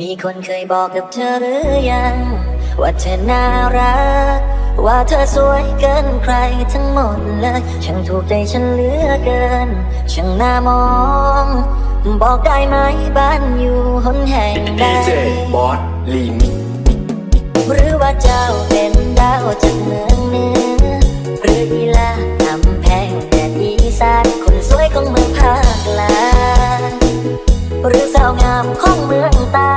มีคนเคยบอกกับเธอหรือยัง ว่าเธอน่ารัก ว่าเธอสวยเกินใครทั้งหมดเลยช่างถูกใจฉันเหลือเกินช่างน่ามอง บอกได้ไหมบ้านอยู่หนแห่งใดเจบอสลีมิหรือว่าเจ้าเป็นดาวจากเมืองเหนือหรืออีลาทำแพงแต่อีสานคนสวยของเมืองภาคกลางหรือสาวงามของเมืองตา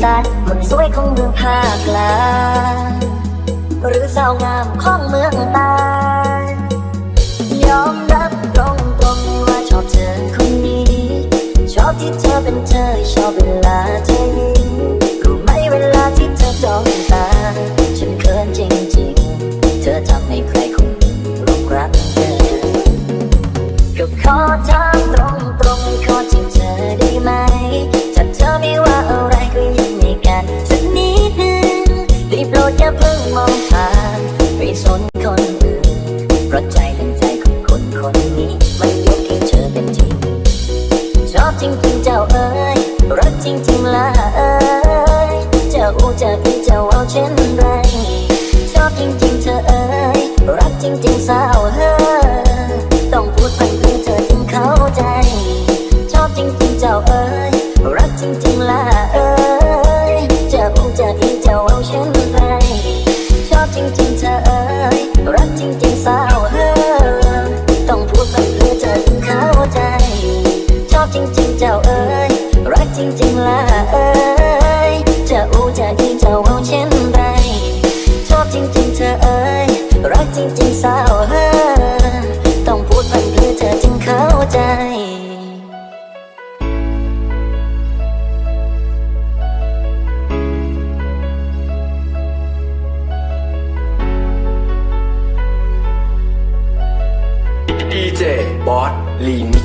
สานคนสวยของเมืองภาคกลางหรือสาวงามของเมืองใต้ยอมรับตรงตรงว่าชอบเธอคนนี้ ชอบที่เธอเป็นเธอชอบเวลาเธอ บอสลีนิ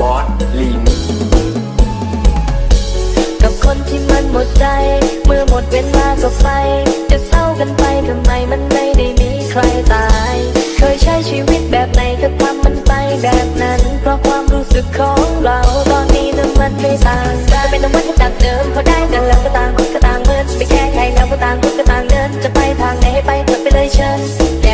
บอสลีนกับคนที่มันหมดใจ เมื่อหมดเวลาก็ไป จะเศร้ากันไปทำไมมันไม่ได้มีใครตาย เคยใช้ชีวิตแบบไหนก็ทำมันไปแบบนั้น เพราะความรู้สึกของเราตอนนี้นมันไม่ต่างจะเป็นต้องวัดจากเดิมพอได้กันแล้วก็ต่างคนก็ต่างเมื่อไปแก้ไขแล้วก็ต่างคนก็ต่างเดินจะไปทางไหนให้ไปเถิดไปเลยเชิญ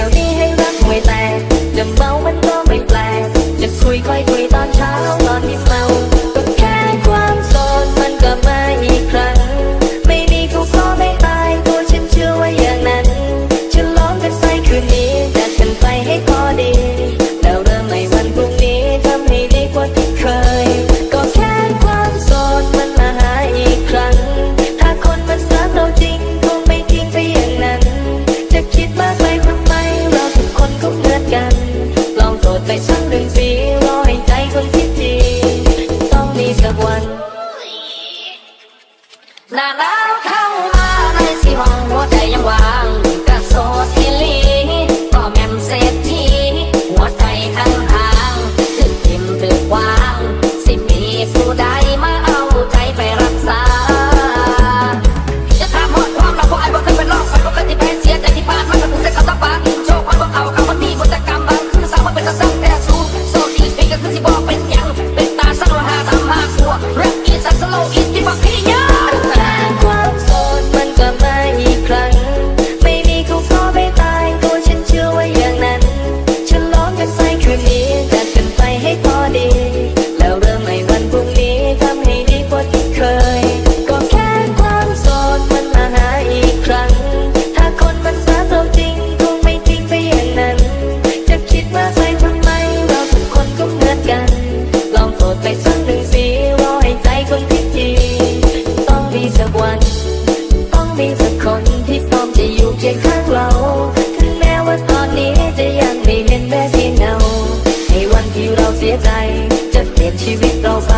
ชีวิตเราไป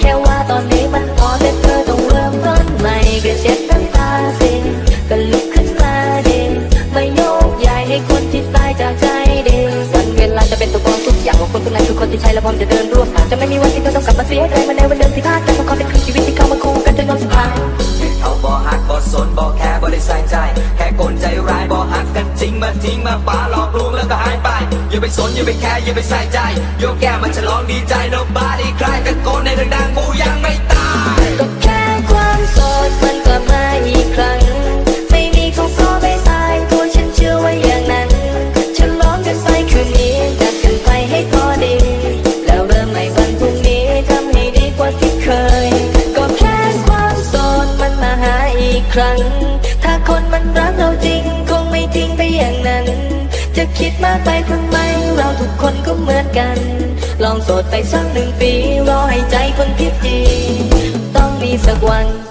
แค่ว่าตอนนี้มันพอแต่เธอต้องเริ่มต้นใหม่เก็เช็ดน้ำตาสิก็ลุกขึ้นมาดิไม่โยกย้ายให้คนที่ตายจากใจเดิวันเวลาจะเป็นตัวกรองทุกอย่างว่าคนคนนั้นคือคนที่ใช่และพร้อมจะเดินร่วมทางจะไม่มีวันที่เธอต้องกลับมาเสียใจมาในวันเดิมที่พลาดแต่มาขอเป็นคืนชีวิตที่เข้ามาคู่กันจนวันสุดท้ายเขาบ่หักบ่สนบ่แค่บ่ได้ใส่ใจ แค่คนใจร้ายบ่หักกันจริงมาทิ้งมาปาหลอกลวงแล้วก็หาย อย่าไปสนอย่าไปแค่อย่าไปใส่ใจโยกแก้มมันฉลองดีใจ nobody ใครกันโกนในดังๆกูยังไม่ตายก็แค่ความโสดมันกลับมาอีกครั้ง ไม่มีเขาขอไม่ตายตัวฉันเชื่อว่าอย่างนั้นฉลองกันไปคืนนี้จัดกันไปให้พอดีแล้วเริ่มในวันพรุ่งนี้ทำให้ดีกว่าที่เคย ก็แค่ความโสดมันมาหาอีกครั้ง จะคิดมากไปทำไม เราทุกคนก็เหมือนกัน ลองโสดไปสักหนึ่งปี รอให้ใจคนคิดดี ต้องมีสักวัน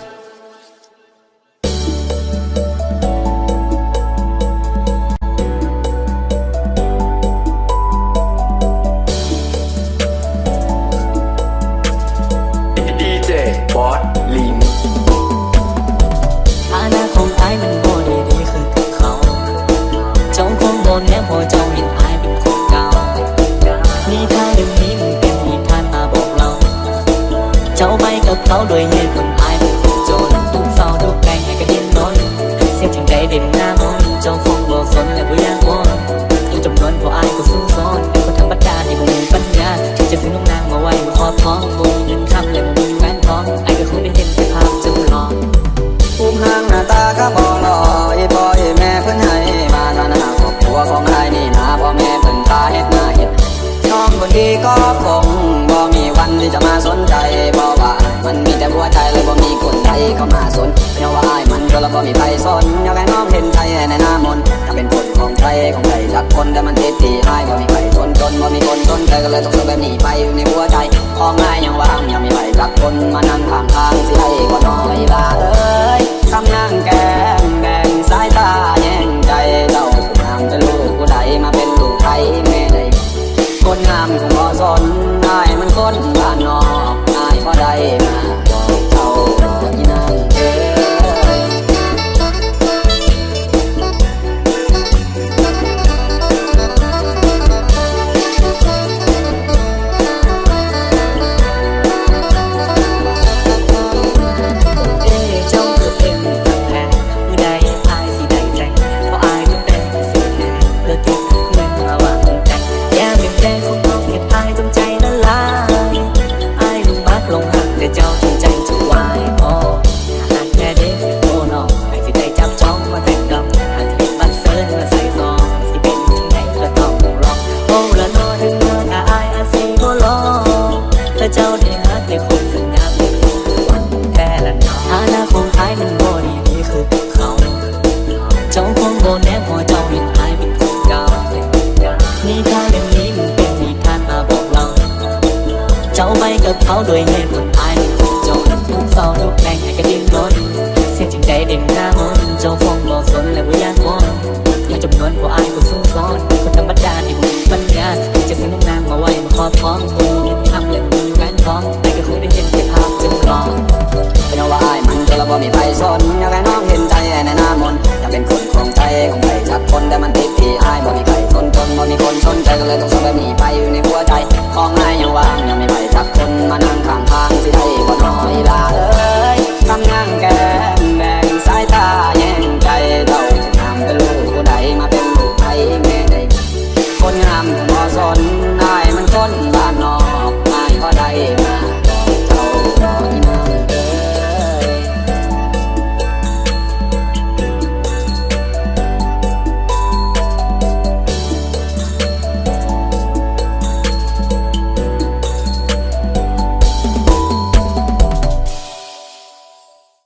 เขาโดยเหตุผลอายเป็นคนจนทุกเศร้าทุกไกลให้กันเย็นร้อนเสียงจังใดเด่นหน้ามนต์เจ้าคงบ่สนและบ่อยากวอนคือจำนวนขออายก็สูงซ้อนเป็นคนธรรมดาที่บ่มีปัญญาที่จะซื้อนงนางมาไว้บนคอท้องบ่มีเงินคำและบ่มีแหวนทองอายก็คงได้เห็นแต่ภาพจำลองอุ้มห่างหน้าตาก็บอลอยพ่อแม่เพิ่นให้มาฐานะครอบครัวของอายนี่นะพ่อแม่เพิ่นตาเฮ็ดหน้าเฮ็ดน้องคนดีก็คง เลยบ่มีคนใดเข้ามาสนเนาะว่าอายมันก็แล้วก็มีใครสนอยากให้น้องเห็นใจในหน้ามนถ้าเป็นคนของใครของใครรักคนแต่มันติดที่อายบ่มีใครสนจนบ่มีคนสนใจก็เลยต้องเสียแบบนี้ไปอยู่ในหัวใจของอายยังว่างยังมีใครจักคนมานั่งข้างทางสิให้ก็น้อยลาเอ้ยคำนั่งแก องไม่ก็เคยได้เห็นแต่ภาพจำลองเป็นว่าอายมันจะระบ่มีไฟสนอยากให้น้องเห็นใจในหน้ามนต์อยากเป็นคนของใจของใครจักคนแต่มันติดที่อายบ่มีใครทนจนบ่มีคนสนใจก็เลยต้องชอบแบบนี้